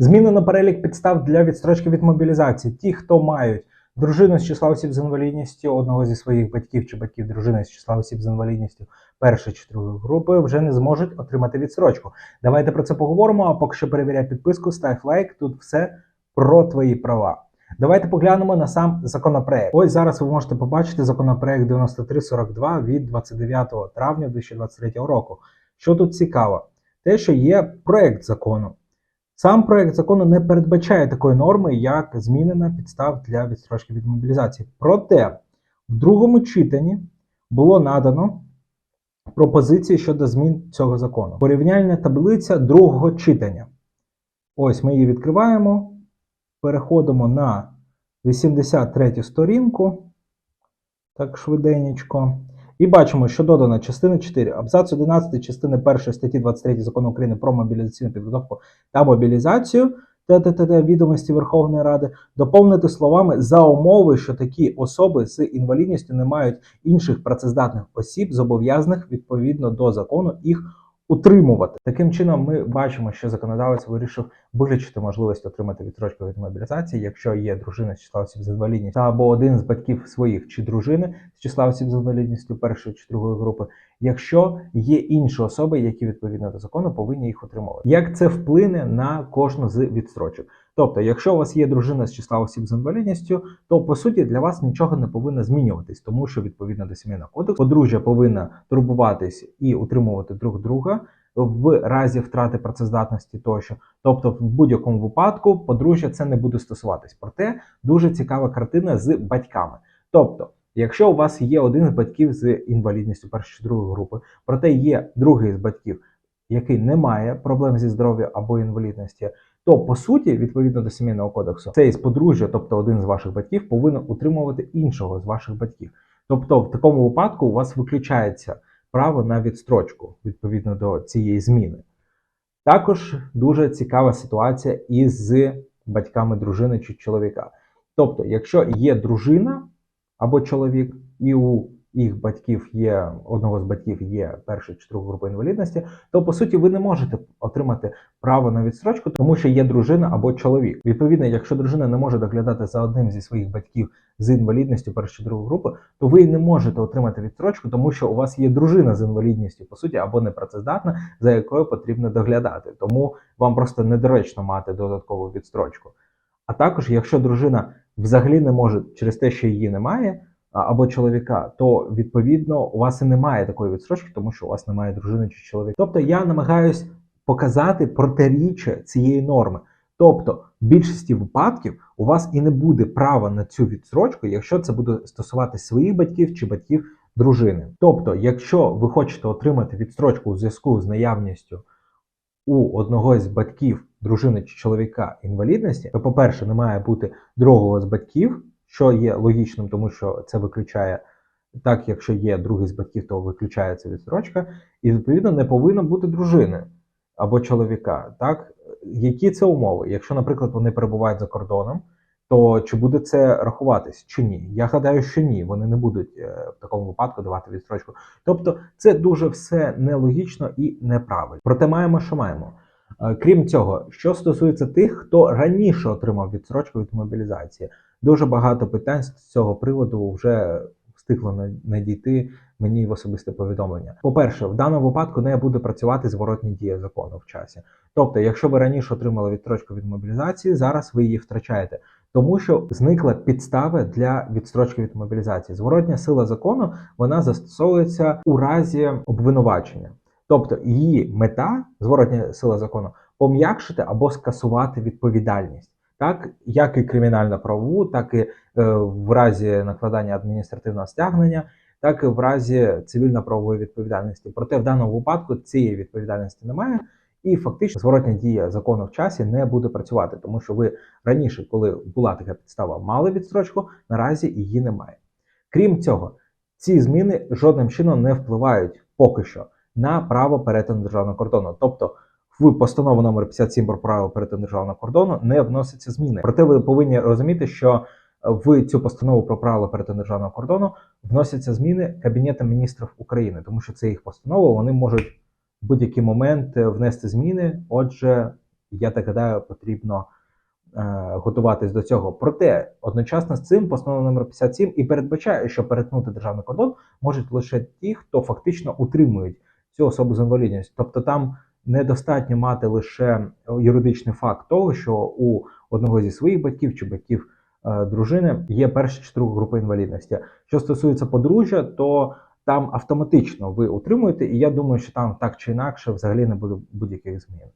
Змінено перелік підстав для відстрочки від мобілізації. Ті, хто мають дружину з числа осіб з інвалідністю, одного зі своїх батьків чи батьків дружини з числа осіб з інвалідністю першої чи другої групи, вже не зможуть отримати відстрочку. Давайте про це поговоримо. А поки що перевіряй підписку, став лайк. Тут все про твої права. Давайте поглянемо на сам законопроект. Ось зараз ви можете побачити законопроект 9342 від 29 травня 2023 року. Що тут цікаво? Те, що є проект закону. Сам проект закону не передбачає такої норми, як змінена підстав для відстрочки від мобілізації. Проте в другому читанні було надано пропозиції щодо змін цього закону. Порівняльна таблиця другого читання. Ось ми її відкриваємо, переходимо на 83 сторінку. Так швиденечко. І бачимо, що додано частина 4, абзац 11 частини 1 статті 23 закону України про мобілізаційну підготовку та мобілізацію ТТТ відомості Верховної Ради доповнити словами за умови, що такі особи з інвалідністю не мають інших працездатних осіб, зобов'язаних відповідно до закону їх утримувати. Таким чином, ми бачимо, що законодавець вирішив виключити можливість отримати відстрочку від мобілізації, якщо є дружина з числа осіб з інвалідністю або один з батьків своїх чи дружини з числа осіб з інвалідністю першої чи другої групи, якщо є інші особи, які відповідно до закону повинні їх отримувати. Як це вплине на кожну з відстрочок? Тобто, якщо у вас є дружина з числа осіб з інвалідністю, то по суті для вас нічого не повинно змінюватись, тому що відповідно до сімейного кодексу подружжя повинна турбуватись і утримувати друг друга в разі втрати працездатності тощо. Тобто, в будь-якому випадку подружжя це не буде стосуватись. Проте дуже цікава картина з батьками. Тобто, якщо у вас є один з батьків з інвалідністю першої чи другої групи, проте є другий з батьків, який не має проблем зі здоров'ям або інвалідності, то по суті, відповідно до сімейного кодексу, цей з подружжя, тобто один з ваших батьків, повинен утримувати іншого з ваших батьків. Тобто, в такому випадку у вас виключається право на відстрочку відповідно до цієї зміни. Також дуже цікава ситуація із батьками дружини чи чоловіка. Тобто, якщо є дружина або чоловік, і у їх батьків є одного з батьків є перша чи друга група інвалідності, то по суті ви не можете отримати право на відстрочку, тому що є дружина або чоловік. Відповідно, якщо дружина не може доглядати за одним зі своїх батьків з інвалідністю першої другої групи, то ви не можете отримати відстрочку, тому що у вас є дружина з інвалідністю, по суті, або непрацездатна, за якою потрібно доглядати. Тому вам просто недоречно мати додаткову відстрочку. А також, якщо дружина взагалі не може через те, що її немає або чоловіка, то відповідно у вас і немає такої відстрочки, тому що у вас немає дружини чи чоловіка. Тобто я намагаюсь показати протиріччя цієї норми. Тобто, в більшості випадків у вас і не буде права на цю відстрочку, якщо це буде стосуватися своїх батьків чи батьків дружини. Тобто, якщо ви хочете отримати відстрочку у зв'язку з наявністю у одного з батьків дружини чи чоловіка інвалідності, то, по-перше, не має бути другого з батьків, що є логічним, тому що це виключає. Так, якщо є другий з батьків, то виключається відстрочка, і відповідно не повинно бути дружини або чоловіка. Так, які це умови? Якщо, наприклад, вони перебувають за кордоном, то чи буде це рахуватись чи ні? Я гадаю, що ні, вони не будуть е, в такому випадку давати відстрочку. Тобто, це дуже все нелогічно і неправильно. Проте маємо, що маємо. Е, Крім цього, що стосується тих, хто раніше отримав відстрочку від мобілізації, дуже багато питань з цього приводу вже встигло на- надійти мені в особисте повідомлення. По-перше, в даному випадку не буде працювати зворотні дія закону в часі. Тобто, якщо ви раніше отримали відстрочку від мобілізації, зараз ви її втрачаєте, тому що зникла підстава для відстрочки від мобілізації. Зворотня сила закону вона застосовується у разі обвинувачення. Тобто її мета, зворотня сила закону, пом'якшити або скасувати відповідальність, так як і кримінально-правову, так і е, в разі накладання адміністративного стягнення, так і в разі цивільно-правової відповідальності. Проте в даному випадку цієї відповідальності немає, і фактично зворотня дія закону в часі не буде працювати, тому що ви раніше, коли була така підстава, мали відстрочку, наразі її немає. Крім цього, ці зміни жодним чином не впливають поки що на право перетину державного кордону. Тобто в постанову номер 57 про правила перетину державного кордону не вносяться зміни. Проте ви повинні розуміти, що в цю постанову про правила перетину державного кордону вносяться зміни Кабінетом міністрів України, тому що це їх постанова. Вони можуть в будь-який момент е, внести зміни. Отже, Я так гадаю, потрібно е, готуватись до цього. Проте одночасно з цим постанова номер 57 і передбачає, що перетнути державний кордон можуть лише ті, хто фактично утримують цю особу з інвалідністю. Тобто там недостатньо мати лише юридичний факт того, що у одного зі своїх батьків чи батьків е, дружини є перша чи друга група інвалідності. Що стосується подружжя, то там автоматично ви утримуєте, і я думаю, що там так чи інакше взагалі не буде будь-яких змін.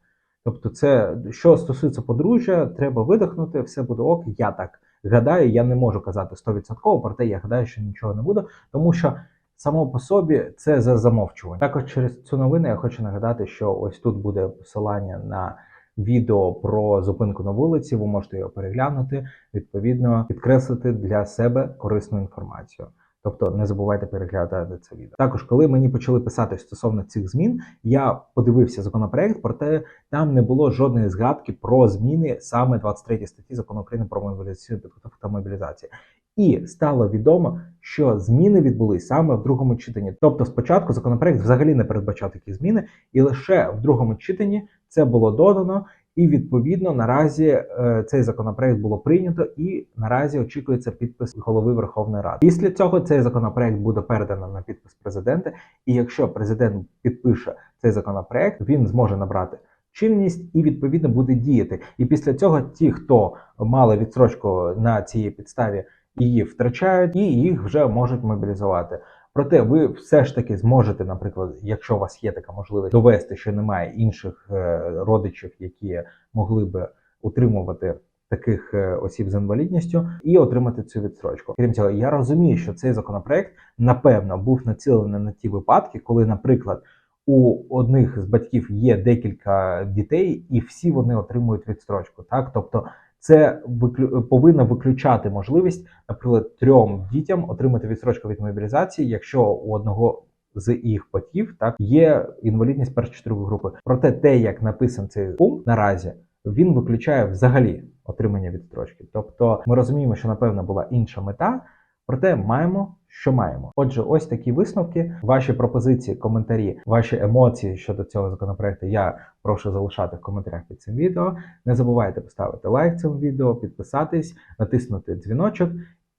Тобто, це що стосується подружжя, треба видихнути, все буде ок. Я так гадаю, я не можу казати 100%, проте я гадаю, що нічого не буде, тому що само по собі це за замовчування. Також через цю новину я хочу нагадати, що ось тут буде посилання на відео про зупинку на вулиці. Ви можете його переглянути, відповідно підкреслити для себе корисну інформацію. Тобто не забувайте переглядати це відео. Також, коли мені почали писати стосовно цих змін, я подивився законопроект, проте там не було жодної згадки про зміни саме 23 статті закону України про мобілізаційну підготовку та мобілізацію. І стало відомо, що зміни відбулись саме в другому читанні. Тобто, спочатку законопроект взагалі не передбачав такі зміни, і лише в другому читанні це було додано. І відповідно наразі е, цей законопроект було прийнято, і наразі очікується підпис голови Верховної Ради. Після цього цей законопроект буде передано на підпис президента. І якщо президент підпише цей законопроект, він зможе набрати чинність і відповідно буде діяти. І після цього ті, хто мали відстрочку на цій підставі, її втрачають, і їх вже можуть мобілізувати. Проте ви все ж таки зможете, наприклад, якщо у вас є така можливість, довести, що немає інших е, родичів, які могли би утримувати таких е, осіб з інвалідністю, і отримати цю відстрочку. Крім цього, я розумію, що цей законопроект напевно був націлений на ті випадки, коли, наприклад, у одних з батьків є декілька дітей, і всі вони отримують відстрочку. Так, тобто це виклю... повинно виключати можливість, наприклад, трьом дітям отримати відсрочку від мобілізації, якщо у одного з їх батьків так є інвалідність першої чи групи. Проте те, як написан цей пункт наразі, він виключає взагалі отримання відстрочки. Тобто, ми розуміємо, що напевно була інша мета. Проте маємо, що маємо. Отже, ось такі висновки. Ваші пропозиції, коментарі, ваші емоції щодо цього законопроекту я прошу залишати в коментарях під цим відео. Не забувайте поставити лайк цьому відео, підписатись, натиснути дзвіночок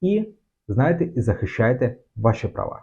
і знайте і захищайте ваші права.